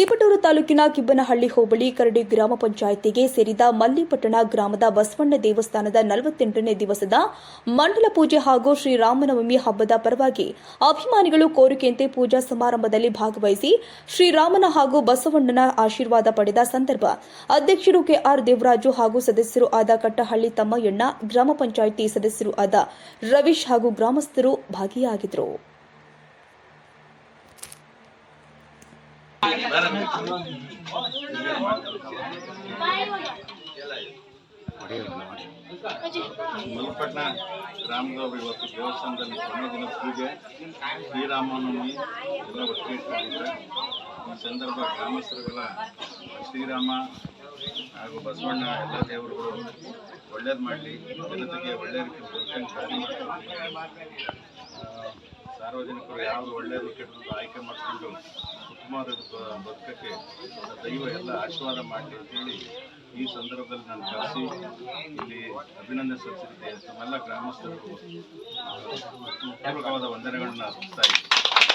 ತಿಪಟೂರು ತಾಲೂಕಿನ ಕಿಬ್ಬನಹಳ್ಳಿ ಹೋಬಳಿ ಕರಡಿ ಗ್ರಾಮ ಪಂಚಾಯಿತಿಗೆ ಸೇರಿದ ಮಲ್ಲಿಪಟ್ಟಣ ಗ್ರಾಮದ ಬಸವಣ್ಣ ದೇವಸ್ಥಾನದ ನಲವತ್ತೆಂಟನೇ ದಿವಸದ ಮಂಡಲ ಪೂಜೆ ಹಾಗೂ ಶ್ರೀರಾಮನವಮಿ ಹಬ್ಬದ ಪರವಾಗಿ ಅಭಿಮಾನಿಗಳು ಕೋರಿಕೆಯಂತೆ ಪೂಜಾ ಸಮಾರಂಭದಲ್ಲಿ ಭಾಗವಹಿಸಿ ಶ್ರೀರಾಮನ ಹಾಗೂ ಬಸವಣ್ಣನ ಆಶೀರ್ವಾದ ಪಡೆದ ಸಂದರ್ಭ. ಅಧ್ಯಕ್ಷರು ಕೆಆರ್ ದೇವರಾಜು ಹಾಗೂ ಸದಸ್ಯರು ಆದ ಕಟ್ಟಹಳ್ಳಿ ತಮ್ಮಯ್ಯಣ್ಣ, ಗ್ರಾಮ ಪಂಚಾಯಿತಿ ಸದಸ್ಯರು ಆದ ರವೀಶ್ ಹಾಗೂ ಗ್ರಾಮಸ್ಥರು ಭಾಗಿಯಾಗಿದ್ದರು. ಮಲ್ಪಟ್ನ ಗ್ರಾಮದವರು ಇವತ್ತು ದೇವಸ್ಥಾನದಲ್ಲಿ ಕೊನೆ ದಿನ ಪೂಜೆ. ಶ್ರೀರಾಮನವಮಿ ಎಲ್ಲ ಒಟ್ಟಿಗೆ ಇಟ್ಕೊಂಡಿದ್ದಾರೆ. ಈ ಸಂದರ್ಭ ಗ್ರಾಮಸ್ಥರುಗಳ ಶ್ರೀರಾಮ ಹಾಗೂ ಬಸವಣ್ಣ ಎಲ್ಲ ದೇವರುಗಳು ಒಳ್ಳೇದು ಮಾಡಲಿ. ಜನತೆಗೆ ಒಳ್ಳೆಯ ರೀತಿ ಸಾರ್ವಜನಿಕರು ಯಾವುದು ಒಳ್ಳೆಯದು ಕೆಟ್ಟದ್ದು ಆಯ್ಕೆ ಮಾಡಿಕೊಂಡು ಬ- ಬದುಕಕ್ಕೆ ದೈವ ಎಲ್ಲ ಆಶೀರ್ವಾದ ಮಾಡಲಿ ಅಂತೇಳಿ ಈ ಸಂದರ್ಭದಲ್ಲಿ ನಾನು ಕರೆಸಿ ಇಲ್ಲಿ ಅಭಿನಂದನೆ ಸಲ್ಲಿಸಿದ್ದೆ ತಮ್ಮೆಲ್ಲ ಗ್ರಾಮಸ್ಥರು ಪೂರ್ವಕವಾದ ವಂದನೆಗಳನ್ನ ಅರ್ಪಿಸ್ತಾ ಇದ್ದೀನಿ.